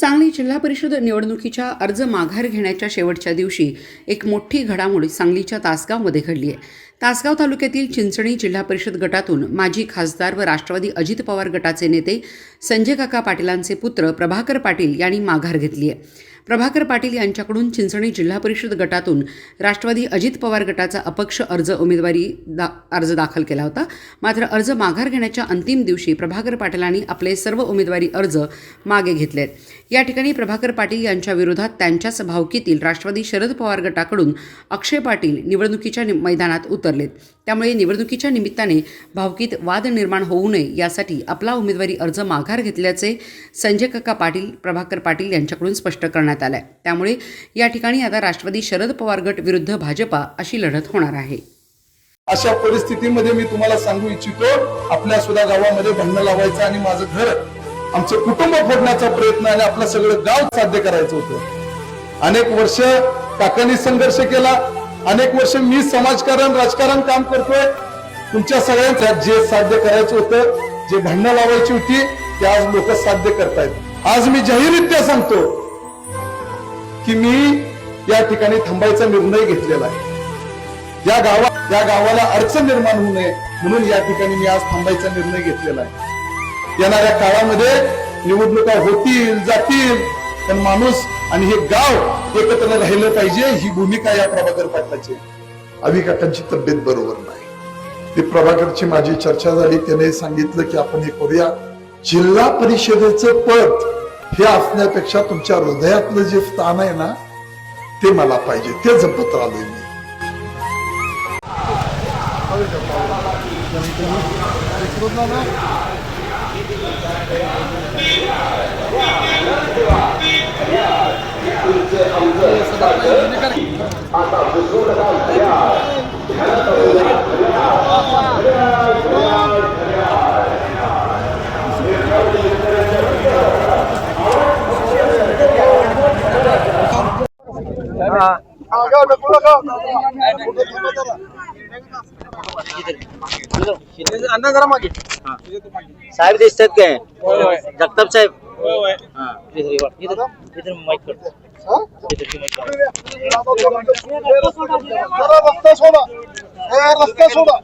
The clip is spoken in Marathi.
सांगली जिल्हा परिषद निवडणुकीच्या अर्ज माघार घेण्याच्या शेवटच्या दिवशी एक मोठी घडामोड सांगलीच्या तासगावमध्ये घडली आहे. तासगाव तालुक्यातील चिंचणी जिल्हा परिषद गटातून माजी खासदार व राष्ट्रवादी अजित पवार गटाचे नेते संजय काका पाटीलांचे पुत्र प्रभाकर पाटील यांनी माघार घेतली आहे. प्रभाकर पाटील यांच्याकडून चिंचणी जिल्हा परिषद गटातून राष्ट्रवादी अजित पवार गटाचा अपक्ष अर्ज उमेदवारी दा अर्ज दाखल केला होता. मात्र अर्ज माघार घेण्याच्या अंतिम दिवशी प्रभाकर पाटलांनी आपले सर्व उमेदवारी अर्ज मागे घेतले आहेत या ठिकाणी प्रभाकर पाटील यांच्या विरोधात त्यांच्याच भावकीतील राष्ट्रवादी शरद पवार गटाकडून अक्षय पाटील निवडणुकीच्या मैदानात उतरलेत. त्यामुळे निवडणुकीच्या निमित्ताने भावकीत वाद निर्माण होऊ नये यासाठी आपला उमेदवारी अर्ज माघार घेतल्याचे संजय काका पाटील प्रभाकर पाटील यांच्याकडून स्पष्ट करण्यात आलं आहे त्यामुळे या ठिकाणी आता राष्ट्रवादी शरद पवार गट विरुद्ध भाजपा अशी लढत होणार आहे. अशा परिस्थितीमध्ये मी तुम्हाला सांगू इच्छितो आपल्या सुद्धा गावामध्ये भांडणं लावायचं आणि माझं घर आमचं कुटुंब फोडण्याचा प्रयत्न आणि आपलं सगळं गाव साध्य करायचं होतं. अनेक वर्ष काकांनी संघर्ष केला अनेक वर्ष मी समाजकारण राजकारण काम करतोय. तुमच्या सगळ्यांच्या जे साध्य करायचं होतं जे भांडणं लावायची होती ते आज लोक साध्य करतायत. आज मी जाहीररित्या सांगतो की मी या ठिकाणी थांबायचा निर्णय घेतलेला आहे. या गावा या गावाला अडचण निर्माण होऊ नये म्हणून या ठिकाणी मी आज थांबायचा निर्णय घेतलेला आहे. येणाऱ्या काळामध्ये निवडणुका होतील जातील पण माणूस आणि हे गाव एकत्र राहिलं पाहिजे ही भूमिका या प्रभाकर पाटलाची आहे. अभि काकांची तब्येत बरोबर नाही. ते प्रभाकरची माझी चर्चा झाली त्याने सांगितलं की आपण हे करूया. जिल्हा परिषदेचं पद हे असण्यापेक्षा तुमच्या हृदयातलं जे स्थान आहे ना ते मला पाहिजे. ते जपत राहिलोय मी. अण्णा जरा मागे साहेब दिसतात काय जगताप साहेब माईक करतो रास्ता सोना रास्ता सोना